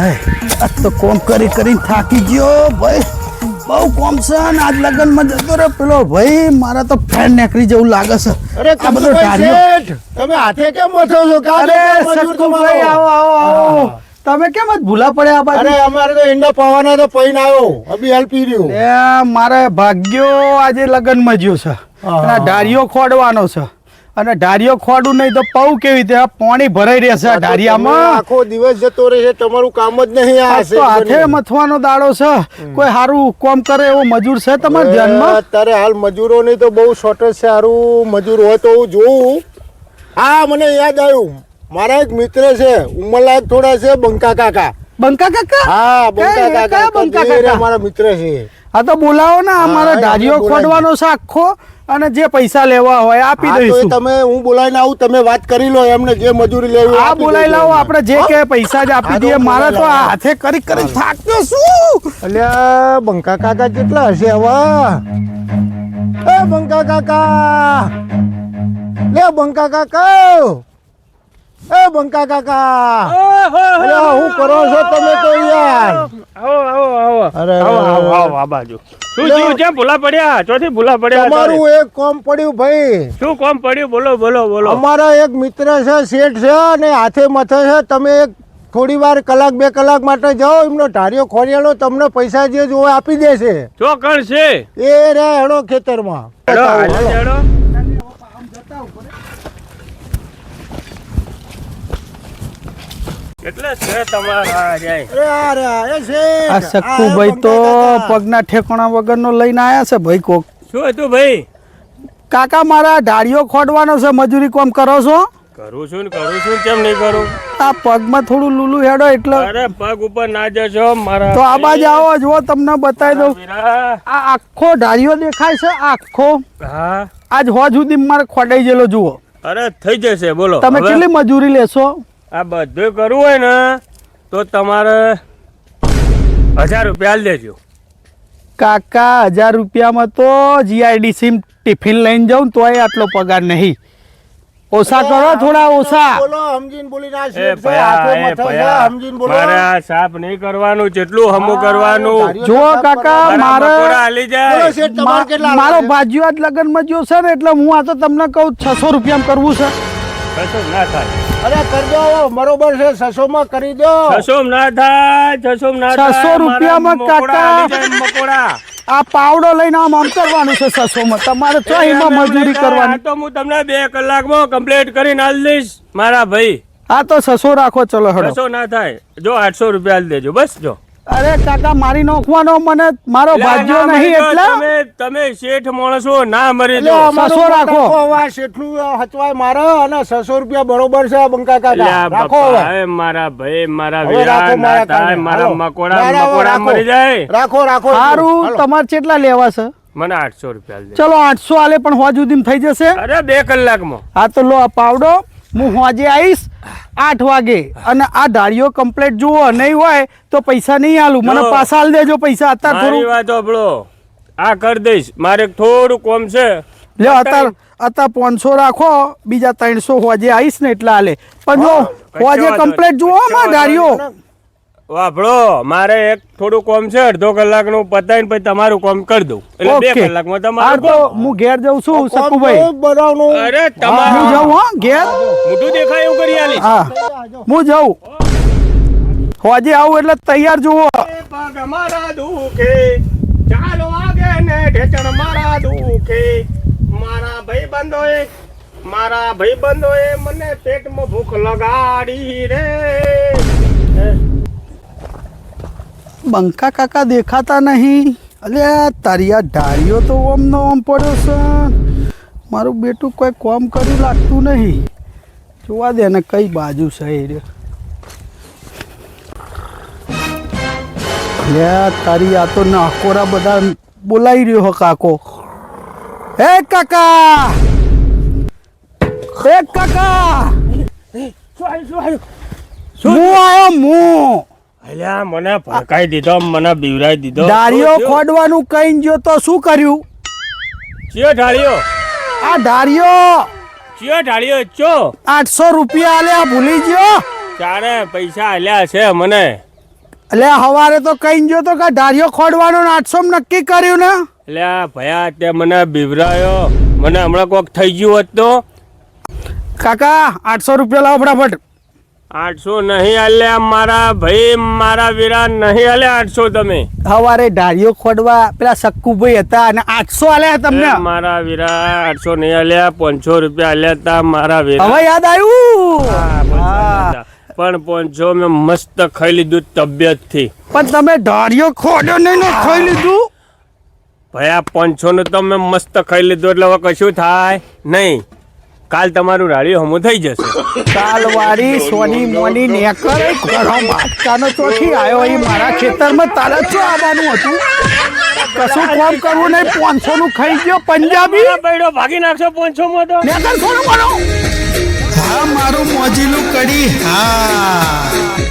હાય આજ તો કોમ કરી કરીને થાકી ગયો ભાઈ. બહુ કોમ છે ને આજ લગ્નમાં જતો રે પેલો ભાઈ મારા તો ફેન નેકરી જેવું લાગે છે. અરે આ બધો કમલભાઈ તમે હાથે કેમ બેઠો છો? કાલે મજૂર આવો આવો આવો. તમે કેમ જ ભૂલા પડ્યા આ અરે અમારે તો ઈંડા પાવાના તો પૈન આવ્યો અભી હાલ પી રહ્યું. એ મારે ભાગ્યો આજે લગ્નમાં જ્યો છે. આ ઢારિયો ખોડવાનો છે. અને ઢારીઓ ખોડું નહીં તો પૌ કેવી રીતે? પાણી ભરાઈ રહેશે આ ઢારિયામાં આખો દિવસ જતો રહેશે તમારું કામ જ નહીં આ તો હાથે મથવાનો દાડો છે. કોઈ સારું કોમ કરે એવો મજૂર છે તમારા ધ્યાનમાં? અત્યારે હાલ મજૂરોની તો બહુ શોર્ટેજ છે સારું મજૂર હોય તો હું જોઉં. હા મને યાદ આવ્યું. મારા એક મિત્ર છે ઉંમરલાયક થોડા છે બંકા કાકા. બંકા કાકા? હા બંકા કાકા બંકા કાકા? મારા મિત્ર છે. આ તો બોલાવો ને અમારો બોલાવી. ખોડવાનો છે આખો અને જે પૈસા લેવા હોય આપી દઈશું. તમે હું બોલાવીને આવું તમે વાત કરી લો એમને જે મજૂરી લેવી આ બોલાવી લાવો આપણે જે કે પૈસા જ આપી દઈએ મારે તો આ હાથે કરી કરી થાક્યો શું? અલ્યા બંકા કાકા કેટલા હશે હવે? એ બંકા કાકા! લે બંકા કાકા! એ બંકા કાકા! હું કરો છો તમે તો યાર આવો અરે, આવો આવો આવો આ બાજુ. શું થયું છે ભૂલા પડ્યા? ચોથી ભૂલા પડ્યા? તમારું એક કોમ પડ્યું ભાઈ. શું કોમ પડ્યું? બોલો બોલો બોલો. અમારા એક મિત્ર છે શેઠ છે અને હાથે માથે છે. તમે એક થોડી વાર કલાક બે કલાક માટે જાઓ એમનો ઢારિયો ખોરિયાનો તમને પૈસા જે જોવે આપી દેશે. ચોકણ છે. એ રે એનો ખેતરમાં હેડો, બતાવો, હાલો, હેડો. હેડો. કેટલા છે તમારા જાય અરે આ રે આ એ શેઠ. આ સક્કુભાઈ આ તો કાકા. પગના ઠેકોણા વગરનો લઈને આયા છે ભાઈ કોક. શું હતું ભાઈ? કાકા મારા ઢાળીઓ ખોડવાનો છે મજૂરી કોમ કરો છો? કરું છું ને કરું છું કેમ નહીં કરું? આ પગમાં થોડું લૂલું હેડો એટલે. અરે પગ ઉપર ના જશો મારા તો આ બાજુ આવો જુઓ તમને બતાવી દઉં. આ આખો ઢાળીઓ દેખાય છે આખો. હા. આજ હોજ સુધી મારે ખોડાઈ ગયેલો જુઓ. અરે થઈ જશે બોલો. તમે કેટલી મજૂરી લેશો? આ બધું કરવું હોય ને તો તમારે હજાર રૂપિયા આલી દેજો. કાકા હજાર રૂપિયામાં તો જીઆઈડીસી ટિફિન લઈને જાઉં તોય આટલો પગાર નહીં. ઓછા કરો થોડા ઓછા. મારે આ સાફ નહીં કરવાનું જેટલું હમું કરવાનું. જો કાકા. મારે- હાલી જાય. શેઠ, તમારે કેટલા મારો આજ લગ્નમાં જોશે છે ને એટલે હું આ તો તમને કહું છસો રૂપિયામાં કરવું છે. કશું ના થાય. અરે કરજો બરોબર છે છસો કરી દો. છસો ના થાય છસો ના થાય છસો રૂપિયામાં કાકા. મકોડા આ પાવડો લઈને આમ આમ કરવાનું છે છસોમાં. તમારે તો એમાં મજૂરી કરવાની. તો હું તમને બે કલાકમાં કમ્પ્લીટ કરીને આલ દઈશ મારા ભાઈ. આ તો સસો રાખો ચલો હડો છસો ના થાય. જો આઠસો રૂપિયા આલી દેજો બસ જો. અરે કાકા મારી નોખવાનો મને મારો ભાજ્યો નહીં એટલે? તમે તમે શેઠ માણસો ના મરી દો સસો રાખો. આ શેઠનું હચવાય મારે અને સસો રૂપિયા બરોબર છે બંકા કાકા. રાખો હવે. મારા ભાઈ મારા વીરા ના મારા મારા મકોડા મકોડા મરી જાય. રાખો રાખો. સારું. તમારે કેટલા લેવા છે? મને આઠસો રૂપિયા ચલો આઠસો આલે પણ હોજ સુધી થઈ જશે. અરે બે કલાકમાં. હા તો લો આ પાવડો. હું હોજે આવીશ આઠ વાગે અને આ ધાડીઓ કમ્પ્લેટ જુઓ. નહીં હોય તો પૈસા નહીં આલું. મને પાછા આલ દેજો પૈસા અત્યારે થોડી. વાત આપણો આ કરી દઈશ. મારે થોડું કોમ છે. લ્યો અત્યારે અત્યારે પાંચસો રાખો બીજા ત્રણસો હોજે આવીશ ને એટલે આલે. પણ જો હોજે કમ્પ્લેટ જુઓ માં ધાડીઓ. વાંધો મારે એક થોડું કોમ છે અડધો કલાકનું પતાવીને પછી તમારું કોમ કરી દઉં. એટલે બે કલાક કલાકમાં હા તમારું તો હું ઘેર જઉં છું સકુભાઈ તો બનાવવાનું. અરે હું તમારું જાઉં હા ઘેર. મોટું દેખાય એવું કરી આલી હા. હું જાઉં. હોજે આવું એટલે તૈયાર જુઓ. પગ મારા દુખે ચાલો આગે ને ઢેચણ મારા દુખે. મારા ભાઈ બંધોએ મારા ભાઈ બંધોએ મને પેટમાં ભૂખ લગાડી રે. બંકા કાકા દેખાતા નહીં. અલ્યા તારી આ ઢાળીઓ તો ઓમ નો ઓમ પડ્યો છે. મારું બેટું કોઈ કોમ કર્યું લાગતું નહીં. જોવા દે ને કઈ બાજુ છે એ રહ્યો. અલ્યા તારી આ તો નાકોરા બધા બોલાઈ રહ્યો હો કાકો. હે કાકા! હે કાકા! હું આયો હું! અલ્યા મને ભડકાઈ દીધો મને બીવરાઈ દીધો. ડાળીઓ ખોડવાનું કઈ જો તો શું કર્યું? ચિયો ઢાળીઓ. આ ધાર્યો ચિયો ઢાળીઓ ચો. આઠસો રૂપિયા આલ્યા ભૂલી ગયો? ચારે પૈસા આલ્યા છે મને. એટલે હવારે તો કઈ જો તો કે ધાર્યો ખોડવાનો આઠસો નક્કી કર્યું ને? એટલે ભયા તે મને બીવરાયો. મને હમણાં કોક થઈ ગયું હોત તો. કાકા આઠસો રૂપિયા લાવો ફટાફટ. આઠસો નહીં આલ્યા મારા ભાઈ મારા વીરા નહીં હાલ્યા આઠસો તમે. હવારે ઢાળીઓ ખોડવા પેલા સક્કુભાઈ હતા અને આઠસો હાલ્યા તમને. મારા વીરા આઠસો નહીં હાલ્યા પાંચસો રૂપિયા હાલ્યા તા મારા વીરા. હવે યાદ આવ્યું. પણ પાંચસો મેં મસ્ત ખાઈ લીધું તબિયતથી પણ તમે ઢાળીઓ ખોડ્યો નહીં ને ખાઈ લીધું? ભાઈ આ પાંચસો નું તો મેં મસ્ત ખાઈ લીધું એટલે હવે કશું થાય નહીં. કાલ તમારું રાડિયો હમું થઈ જશે. કાલવાડી સોની મોની નેકર ઘરો માટકાનો ચોથી આવ્યો એ મારા ખેતરમાં તારા શું આવવાનું હતું? કશું કામ કરવું નહીં પાંચસો નું ખાઈ ગયો પંજાબી? બૈડો ભાગી નાખશો પાંચસો માં તો. નેકર થોડું બોલો હા મારું મોજીલું કડી હા.